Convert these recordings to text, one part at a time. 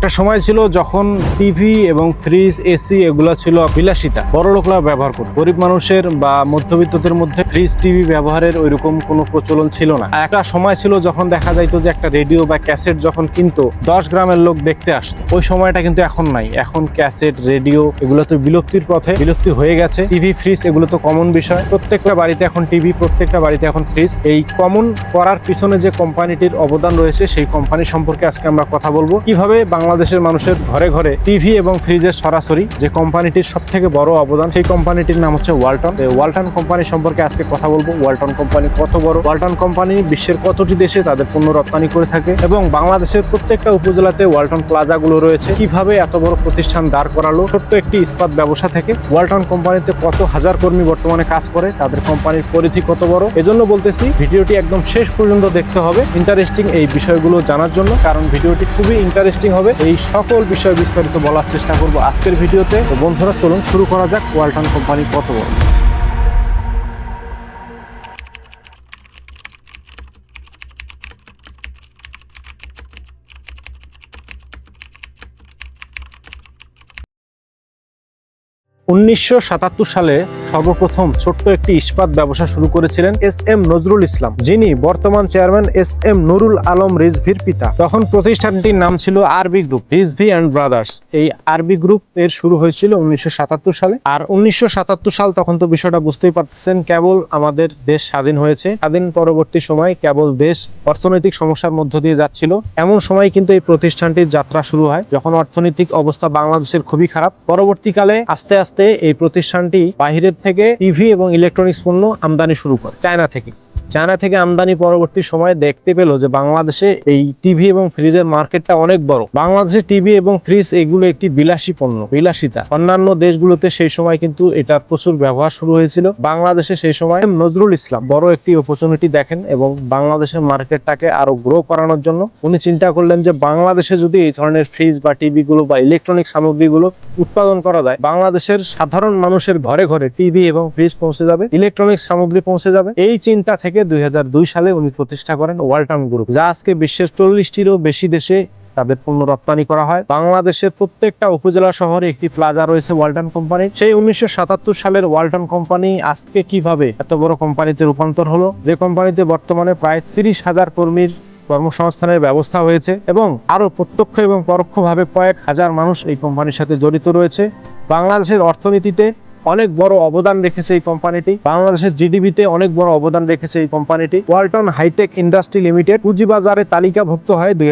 একটা সময় ছিল যখন টিভি এবং ফ্রিজ, এসি এগুলো ছিল বিলাসিতা। বড় লোকরা ব্যবহার করত। গরিব মানুষের বা মধ্যবিত্তদের মধ্যে ফ্রিজ, টিভি ব্যবহারের ওইরকম কোনো প্রচলন ছিল না। একটা সময় ছিল যখন দেখা যাইতো যে একটা রেডিও বা ক্যাসেট যখন কিনতো, দশ গ্রামের লোক দেখতে আসতো। ওই সময়টা কিন্তু এখন নাই। এখন ক্যাসেট, রেডিও এগুলো তো বিলুপ্তির পথে বিলুপ্তি হয়ে গেছে। টিভি, ফ্রিজ এগুলো তো কমন বিষয়। প্রত্যেকটা বাড়িতে এখন টিভি, প্রত্যেকটা বাড়িতে এখন ফ্রিজ। এই কমন করার পিছনে যে কোম্পানিটির অবদান রয়েছে, সেই কোম্পানি সম্পর্কে আজকে আমরা কথা বলব। কীভাবে বাংলাদেশের মানুষের ঘরে ঘরে টিভি এবং ফ্রিজের সরাসরি যে কোম্পানিটির সব থেকে বড় অবদান, সেই কোম্পানিটির নাম হচ্ছে ওয়ালটন। ওয়ালটন কোম্পানি সম্পর্কে আজকে কথা বলব। ওয়ালটন কোম্পানি কত বড়? ওয়ালটন কোম্পানি বিশ্বের কতটি দেশে তাদের পণ্য রপ্তানি করে থাকে? এবং বাংলাদেশের প্রত্যেকটা উপজেলাতে ওয়ালটন প্লাজা গুলো রয়েছে। কীভাবে এত বড় প্রতিষ্ঠান দাঁড় করালো? ছোট্ট একটি ইস্পাত ব্যবসা থেকে ওয়ালটন কোম্পানিতে কত হাজার কর্মী বর্তমানে কাজ করে? তাদের কোম্পানির পরিধি কত বড়? এজন্য বলতেছি, ভিডিওটি একদম শেষ পর্যন্ত দেখতে হবে। ইন্টারেস্টিং এই বিষয়গুলো জানার জন্য, কারণ ভিডিওটি খুবই ইন্টারেস্টিং হবে। এই সকল বিষয় বিস্তারিত বলার চেষ্টা করব আজকের ভিডিওতে। বন্ধুরা, চলুন শুরু করা যাক ওয়ালটন কোম্পানি কত বড় উনিশশো সাতাত্তর সালে সর্বপ্রথম ছোট্ট একটি ইস্পাত ব্যবসা শুরু করেছিলেন এস এম নজরুল ইসলাম, যিনি বর্তমান chairman S M Nurul Alam রিজভির পিতা। তখন প্রতিষ্ঠানটির নাম ছিল আরবি গ্রুপ, রিজভি অ্যান্ড ব্রাদার্স। এই আরবি গ্রুপ এর শুরু হয়েছিল উনিশশো সাতাত্তর সালে। আর উনিশশো সাতাত্তর সাল তখন তো বিষয়টা বুঝতেই পারতেছেন, কেবল আমাদের দেশ স্বাধীন হয়েছে। স্বাধীন পরবর্তী সময় কেবল দেশ অর্থনৈতিক সমস্যার মধ্য দিয়ে যাচ্ছিল। এমন সময় কিন্তু এই প্রতিষ্ঠানটির যাত্রা শুরু হয়, যখন অর্থনৈতিক অবস্থা বাংলাদেশের খুবই খারাপ। পরবর্তীকালে আস্তে আস্তে এই প্রতিষ্ঠানটি বাহিরের থেকে টিভি এবং ইলেকট্রনিক্স পণ্য আমদানি শুরু করে চায়না থেকে। চায়না থেকে আমদানি পরবর্তী সময়ে দেখতে পেল যে বাংলাদেশে এই টিভি এবং ফ্রিজের মার্কেটটা অনেক বড়। বাংলাদেশে টিভি এবং ফ্রিজ এগুলো একটি বিলাসী পণ্য, বিলাসিতা। অন্যান্য দেশগুলোতে সেই সময় কিন্তু এটার প্রচুর ব্যবহার শুরু হয়েছিল। বাংলাদেশে সেই সময় নজরুল ইসলাম বড় একটি অপরচুনিটি দেখেন এবং বাংলাদেশের মার্কেটটাকে আরও গ্রো করানোর জন্য উনি চিন্তা করলেন যে বাংলাদেশে যদি এই ধরনের ফ্রিজ বা টিভি গুলো বা ইলেকট্রনিক সামগ্রীগুলো উৎপাদন করা যায়, বাংলাদেশের সাধারণ মানুষের ঘরে ঘরে টিভি এবং ফ্রিজ পৌঁছে যাবে ইলেকট্রনিক সামগ্রী পৌঁছে যাবে। এই চিন্তা থেকে হাজার দুই সালে উনি প্রতিষ্ঠা করেন ওয়ালটন গ্রুপ, যা আজকে বিশ্বের চল্লিশটিরও বেশি দেশে তাদের পণ্য রপ্তানি করা হয়। বাংলাদেশের প্রত্যেকটা উপজেলা শহরে একটি প্লাজা রয়েছে ওয়ালটন কোম্পানি। সেই উনিশশো সাতাত্তর সালের ওয়ালটন কোম্পানি আজকে কীভাবে এত বড় কোম্পানিতে রূপান্তর হলো? যে কোম্পানিতে বর্তমানে প্রায় তিরিশ হাজার কর্মীর কর্মসংস্থানের ব্যবস্থা হয়েছে এবং আরও প্রত্যক্ষ এবং পরোক্ষভাবে কয়েক হাজার মানুষ এই কোম্পানির সাথে জড়িত রয়েছে। বাংলাদেশের অর্থনীতিতে অনেক বড় অবদান রেখেছে এই কোম্পানিটি। বাংলাদেশের জিডিপিতে অনেক বড় অবদান রেখেছে এই কোম্পানিটি। ওয়ালটন হাইটেক ইন্ডাস্ট্রি লিমিটেড পুঁজিবাজারে তালিকাভুক্ত হয় দুই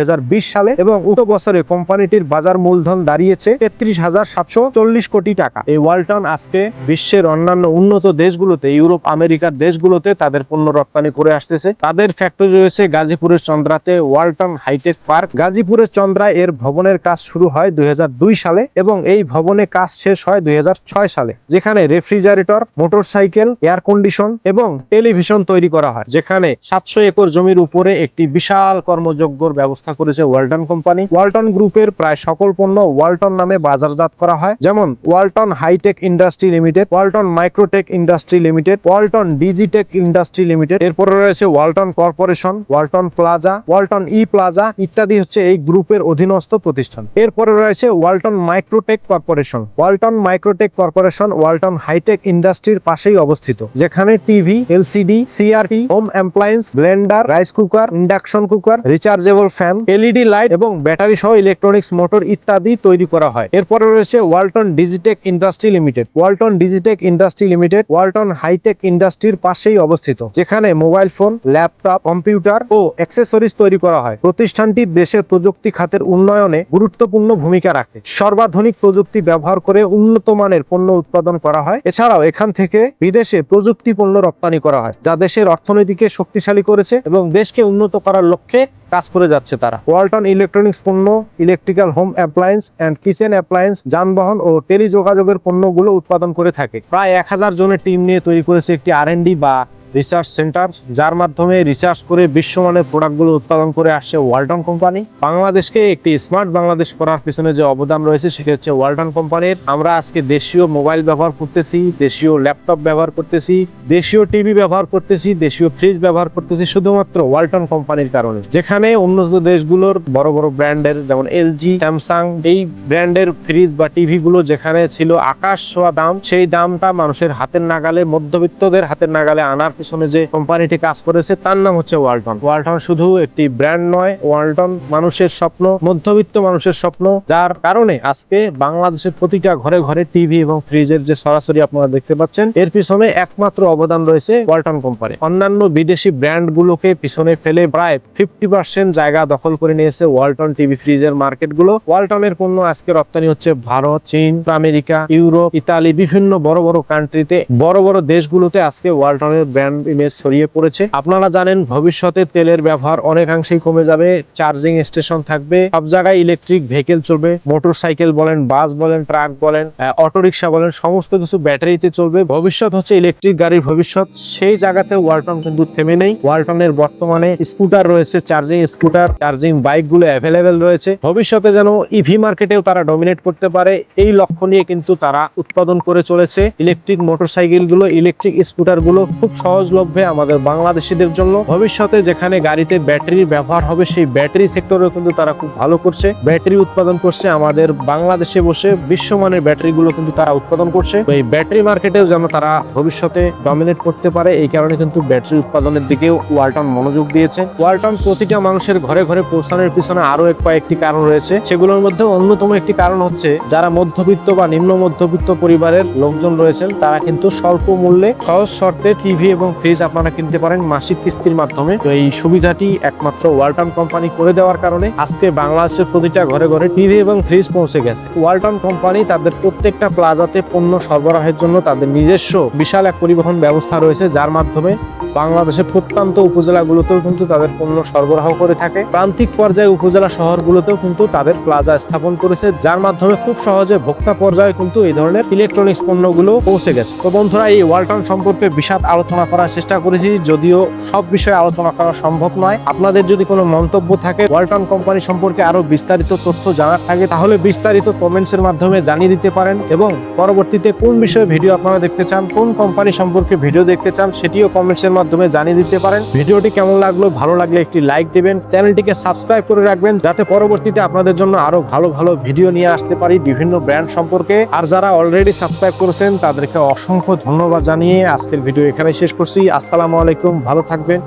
সালে এবং উক্ত বছরে কোম্পানিটির বাজার মূলধন দাঁড়িয়েছে তেত্রিশ হাজার সাতশো চল্লিশ কোটি টাকা। এই ওয়ালটন আজকে বিশ্বের অন্যান্য উন্নত দেশগুলোতে, ইউরোপ, আমেরিকার দেশগুলোতে তাদের পণ্য রপ্তানি করে আসতেছে। তাদের ফ্যাক্টরি রয়েছে গাজীপুরের চন্দ্রাতে ওয়ালটন হাইটেক পার্ক। গাজীপুরের চন্দ্রায় এর ভবনের কাজ শুরু হয় দুই হাজার দুই সালে এবং এই ভবনে কাজ শেষ হয় দুই হাজার ছয় সালে। যেখানে রেফ্রিজারেটর, মোটরসাইকেল, এয়ার কন্ডিশন এবং টেলিভিশন তৈরি করা হয়। যেখানে সাতশো একর জমির উপরে একটি বিশাল কর্মযোগ্যর ব্যবস্থা করেছে ওয়ালটন কোম্পানি। ওয়ালটন গ্রুপের প্রায় সকল পণ্য ওয়ালটন নামে বাজারজাত করা হয়। যেমন Walton hitech industry limited, Walton microtech industry limited, Walton digitech industry limited, এরপরে রয়েছে Walton corporation, Walton plaza, Walton E plaza ইত্যাদি হচ্ছে এই গ্রুপের অধীনস্থ প্রতিষ্ঠান। এরপরে রয়েছে Walton microtech corporation. Walton microtech corporation Walton hitech ইন্ডাস্ট্রির পাশেই অবস্থিত, যেখানে TV, LCD CRT home appliance blender, rice cooker, induction cooker, rechargeable fan, LED light এবং ব্যাটারি সহ ইলেকট্রনিক্স, মোটর ইত্যাদি তৈরি করা হয়। এরপরে রয়েছে Walton digitech industry limited. Walton digitech industry limited, Walton hitech ইন্ডাস্ট্রির পাশেই অবস্থিত, যেখানে মোবাইল ফোন, ল্যাপটপ, কম্পিউটার ও অ্যাক্সেসরিজ তৈরি করা হয়। প্রতিষ্ঠানটি দেশের প্রযুক্তি খাতের উন্নয়নে গুরুত্বপূর্ণ ভূমিকা রাখে। সর্বাধুনিক প্রযুক্তি ব্যবহার করে উন্নত মানের পণ্য উৎপাদন করা হয়। এছাড়াও এখান থেকে বিদেশে প্রযুক্তি পণ্য রপ্তানি করা হয়, যা দেশের অর্থনীতিকে শক্তিশালী করেছে এবং দেশকে উন্নত করার লক্ষ্যে কাজ করে যাচ্ছে তারা। ওয়ালটন ইলেকট্রনিক্স পণ্য, electrical home appliance and kitchen appliance, যানবাহন ও টেলিযোগাযোগের পণ্যগুলো উৎপাদন করে থাকে। প্রায় এক হাজার জনের টিম নিয়ে তৈরি করেছে একটি আর বা রিসার্চ সেন্টার, যার মাধ্যমে রিসার্চ করে বিশ্বমানের প্রোডাক্টগুলো উৎপাদন করে আসছে ওয়ালটন কোম্পানি। বাংলাদেশকে একটি স্মার্ট বাংলাদেশ করার পিছনে যে অবদান রয়েছে, সেটি হচ্ছে ওয়ালটন কোম্পানির। আমরা আজকে দেশীয় মোবাইল ব্যবহার করতেছি, দেশীয় ল্যাপটপ ব্যবহার করতেছি, দেশীয় টিভি ব্যবহার করতেছি, দেশীয় ফ্রিজ ব্যবহার করতেছি, শুধুমাত্র ওয়ালটন কোম্পানির কারণে। যেখানে অন্য দেশগুলোর বড় বড় ব্র্যান্ডের, যেমন এলজি স্যামসাং এই ব্র্যান্ডের ফ্রিজ বা টিভি গুলো যেখানে ছিল আকাশ ছোঁয়া দাম, সেই দামটা মানুষের হাতের নাগালে, মধ্যবিত্তদের হাতের নাগালে আনার পিছনে যে কোম্পানিটি কাজ করেছে, তার নাম হচ্ছে ওয়ালটন। ওয়ালটন শুধু একটি ব্র্যান্ড নয়, ওয়ালটন মানুষের স্বপ্ন, মধ্যবিত্ত মানুষের স্বপ্ন, যার কারণে আজকে বাংলাদেশের প্রতিটা ঘরে ঘরে টিভি এবং ফ্রিজের যে সরাসরি আপনারা দেখতে পাচ্ছেন, এর পিছনে একমাত্র অবদান রয়েছে ওয়ালটন কোম্পানি অন্যান্য বিদেশি ব্র্যান্ড গুলোকে পিছনে ফেলে প্রায় ফিফটি পার্সেন্ট জায়গা দখল করে নিয়েছে ওয়ালটন টিভি ফ্রিজের মার্কেটগুলো ওয়ালটনের পণ্য আজকে রপ্তানি হচ্ছে ভারত, চীন, আমেরিকা, ইউরোপ, ইতালি, বিভিন্ন বড় বড় কান্ট্রিতে বড় বড় দেশগুলোতে আজকে ওয়ালটনের ব্র্যান্ড ইমেজ ছড়িয়ে পড়েছে। আপনারা জানেন, ভবিষ্যতে তেলের ব্যবহার অনেকাংশেই কমে যাবে, চার্জিং স্টেশন থাকবে, সব জায়গায় ইলেকট্রিক ভেহিকেল চলবে মোটর সাইকেল বলেন, বাস বলেন, ট্রাক বলেন অটো রিক্সা বলেন, সমস্ত কিছু ব্যাটারিতে চলবে। ভবিষ্যৎ হচ্ছে ইলেকট্রিক গাড়ির ভবিষ্যৎ। সেই জায়গাতে ওয়ালটন কিন্তু থেমে নেই। ওয়ালটনের বর্তমানে স্কুটার রয়েছে, চার্জিং স্কুটার, চার্জিং বাইকগুলো অ্যাভেলেবেল রয়েছে। ভবিষ্যতে যেন ইভি মার্কেটেও তারা ডমিনেট করতে পারে, এই লক্ষ্য নিয়ে কিন্তু তারা উৎপাদন করে চলেছে। ইলেকট্রিক মোটরসাইকেলগুলো ইলেকট্রিক স্কুটারগুলো খুব সহজলভ্যে আমাদের বাংলাদেশিদের জন্য ভবিষ্যতে যেখানে গাড়িতে ব্যাটারির ব্যবহার হবে, সেই ব্যাটারি সেক্টরেও কিন্তু তারা খুব ভালো করছে। ব্যাটারি উৎপাদন করছে, আমাদের বাংলাদেশে বসে বিশ্বমানের ব্যাটারি গুলো কিন্তু তারা উৎপাদন করছে। এই ব্যাটারি মার্কেটেও যেন তারা ভবিষ্যতে ডমিনেট করতে পারে, এই কারণে কিন্তু ব্যাটারি উৎপাদনের দিকেও ওয়ালটন মনোযোগ দিয়েছে। ওয়ালটন প্রতিটা মানুষের ঘরে ঘরে পৌঁছানোর পিছনে আরও এক কয়েকটি কারণ রয়েছে। সেগুলোর মধ্যে অন্যতম একটি কারণ হচ্ছে, যারা মধ্যবিত্ত বা নিম্ন মধ্যবিত্ত পরিবারের লোকজন রয়েছেন, তারা কিন্তু স্বল্প মূল্যে সহজ শর্তে টিভি এবং ফ্রিজ আপনারা কিনতে পারেন মাসিক কিস্তির মাধ্যমে। তো এই সুবিধাটি একমাত্র ওয়ালটন কোম্পানি করে দেওয়ার কারণে আজকে বাংলাদেশের প্রতিটা ঘরে ঘরে টিভি এবং ফ্রিজ পৌঁছে গেছে। ওয়ালটন কোম্পানি তাদের প্রত্যেকটা প্লাজাতে পণ্য সরবরাহের জন্য তাদের নিজস্ব বিশাল এক পরিবহন ব্যবস্থা রয়েছে, যার মাধ্যমে বাংলাদেশের প্রত্যন্ত উপজেলাগুলোতেও কিন্তু তাদের পণ্য সরবরাহ করে থাকে। প্রান্তিক পর্যায়ে উপজেলা শহরগুলোতেও কিন্তু তাদের প্লাজা স্থাপন করেছে, যার মাধ্যমে খুব সহজে ভোক্তা পর্যায়ে কিন্তু এই ধরনের ইলেকট্রনিক্স পণ্যগুলো পৌঁছে গেছে। তো বন্ধুরা, এই ওয়ালটন সম্পর্কে বিশদ আলোচনা করার চেষ্টা করেছি, যদিও সব বিষয়ে আলোচনা করা সম্ভব নয়। আপনাদের যদি কোনো মন্তব্য থাকে, ওয়ালটন কোম্পানি সম্পর্কে আরও বিস্তারিত তথ্য জানার থাকে, তাহলে বিস্তারিত কমেন্টস এর মাধ্যমে জানিয়ে দিতে পারেন এবং পরবর্তীতে কোন বিষয়ে ভিডিও আপনারা দেখতে চান, কোন কোম্পানি সম্পর্কে ভিডিও দেখতে চান, সেটিও কমেন্টস এর মাধ্যমে জানিয়ে দিতে পারেন। ভিডিওটি কেমন লাগল, ভালো লাগলে একটি লাইক দেবেন। চ্যানেলটিকে সাবস্ক্রাইব করে রাখবেন, যাতে পরবর্তীতে আপনাদের জন্য আরও ভালো ভালো ভিডিও নিয়ে আসতে পারি বিভিন্ন ব্র্যান্ড সম্পর্কে। আর যারা অলরেডি সাবস্ক্রাইব করেছেন, তাদেরকে অসংখ্য ধন্যবাদ জানিয়ে আজকের ভিডিও এখানে শেষ করছি। আসসালামু আলাইকুম, ভালো থাকবেন,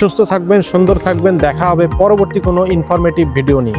সুস্থ থাকবেন, সুন্দর থাকবেন। দেখা হবে পরবর্তী কোনো ইনফরমেটিভ ভিডিও নিয়ে।